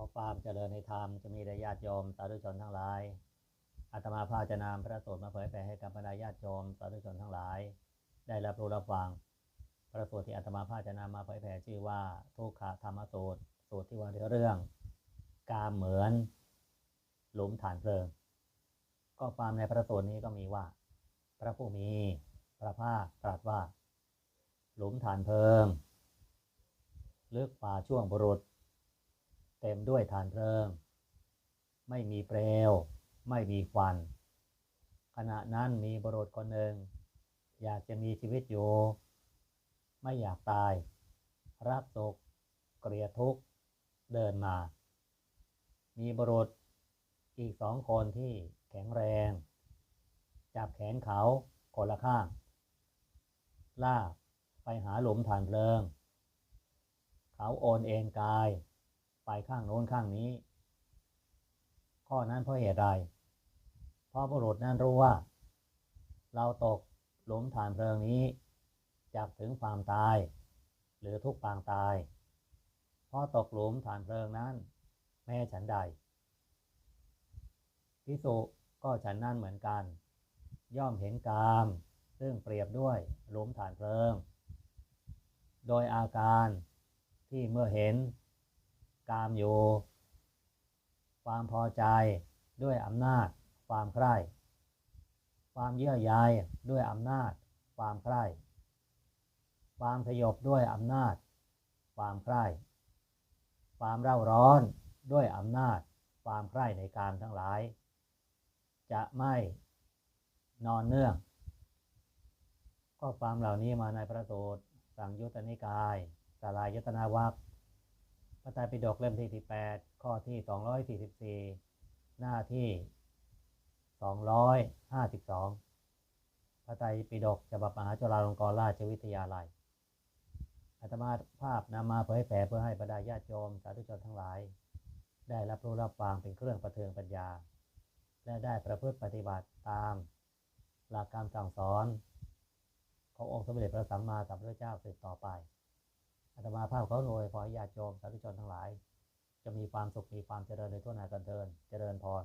อความเจริญในธรรมจะมีแด่ญาติโยมสาธุชนทั้งหลาย อาตมาภาจะนำพระสูตรมาเผยแผ่ให้กับบรรดาญาติโยมสาธุชนทั้งหลาย ได้รับรู้รับฟัง พระสูตรที่อาตมาภาจะนำมาเผยแผ่ชื่อว่าทุกขธรรมสูตร สูตรที่ว่าด้วยเรื่อง การเหมือน หลุมฐานเพลิง ก็ความในพระสูตรนี้ก็มีว่า พระผู้มีพระภาคตรัสว่า หลุมฐานเพลิงลึกป่าช่วงบุรุษ เต็มด้วยฐานเพลิง ไม่มีเปลว ไม่มีควัน ขณะนั้นมีบรุษคนหนึ่ง อยากจะมีชีวิตอยู่ ไม่อยากตาย รักสุขเกลียดทุกข์ เดินมา มีบรุษอีกสองคนที่แข็งแรง จับแขนเขาคนละข้าง ลากไปหาหลุมฐานเพลิง เขาโอนเอ็นกาย ไปข้างโน้นข้างนี้ ข้อนั้นเพราะเหตุใดเพราะบุรุษนั้นรู้ว่า เราตกหลุมฐานเพลิงนี้จากถึงความตาย หรือทุกปางตายเพราะตกหลุมฐานเพลิงนั้น แม้ฉันใดพิสุก็ฉันนั่นเหมือนกัน ย่อมเห็นกาม ซึ่งเปรียบด้วยหลุมฐานเพลิง โดยอาการที่เมื่อเห็น กามอยู่ ความพอใจด้วยอำนาจ ความใคร่ความเยื่อใยด้วยอำนาจ ความใคร่ความสยบด้วยอำนาจ ความใคร่ความเร่าร้อนด้วยอำนาจ ความใคร่ในการทั้งหลาย จะไม่นอนเนื่องก็ความเหล่านี้มาในพระสูตรสังยุตตนิกายสลายยตนาวัค พระไตรปิฎกเล่มที่ 18 ข้อที่ 244 หน้าที่ 252 พระไตรปิฎกฉบับมหาจุฬาลงกรณราชวิทยาลัยอาตมาภาพนำมาเผยแผ่เพื่อให้บรรดาญาติโยมสาธุชนทั้งหลาย ได้รับรู้รับฟังเป็นเครื่องประเทืองปัญญา และได้ประพฤติปฏิบัติตาม หลักการสั่งสอน ขององค์สมเด็จพระสัมมาสัมพุทธเจ้าสืบต่อไป อาตมาภาพเขารวยขอให้ญาติโยมสาธุชนทั้งหลาย จะมีความสุขมีความเจริญในทุกหน้าการเทินเจริญพร